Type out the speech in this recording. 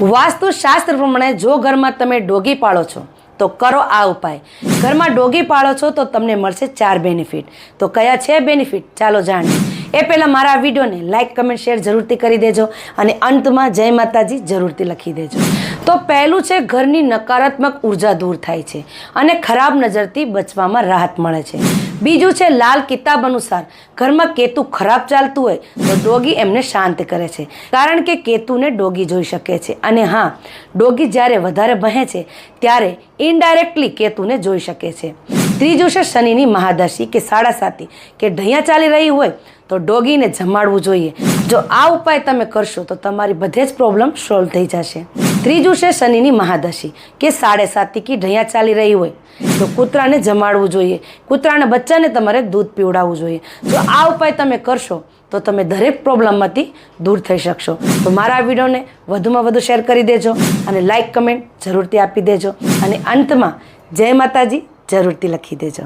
વાસ્તુ શાસ્ત્ર પ્રમાણે જો ઘરમાં તમે ડોગી પાળો છો, તો કરો આ ઉપાય. ઘરમાં ડોગી પાળો છો, તો તમને મળશે ચાર બેનિફિટ તો કયા છે બેનિફિટ ચાલો જાણીએ. એ પહેલાં મારા વિડીયોને લાઇક કમેન્ટ શેર જરૂરથી કરી દેજો અને અંતમાં જય માતાજી જરૂરથી લખી દેજો. તો પહેલું છે, ઘરની નકારાત્મક ઊર્જા દૂર થાય છે અને ખરાબ નજરથી બચવામાં રાહત મળે છે. બીજું છે લાલ કિતાબ અનુસાર. ઘરમાં કેતુ ખરાબ ચાલતું હોય તો ડોગી એમને શાંત કરે છે. કારણ કે કેતુને ડોગી જોઈ શકે છે. અને હા, ડોગી જ્યારે વધારે ભહે છે, ત્યારે ઇનડાયરેક્ટલી કેતુને જોઈ શકે છે. ત્રીજું છે શનિની મહાદશી કે સાડા સાતી કે ઢૈયા ચાલી રહી હોય તો ડોગીને જમાડવું જોઈએ. જો આ ઉપાય તમે કરશો તો તમારી બધે જ પ્રોબ્લેમ સોલ્વ થઈ જશે. ત્રીજું છે શનિની મહાદશી કે સાડે સાતી કે ઢૈયા ચાલી રહી હોય. તો કૂતરાને જમાડવું જોઈએ. કૂતરાના બચ્ચાને તમારે દૂધ પીવડાવવું જોઈએ. જો આ ઉપાય તમે કરશો, તો તમે દરેક પ્રોબ્લમમાંથી દૂર થઈ શકશો. તો મારા વિડીયોને વધુમાં વધુ શેર કરી દેજો અને લાઇક કમેન્ટ જરૂરથી આપી દેજો અને અંતમાં જય માતાજી જરૂરથી લખી દેજો.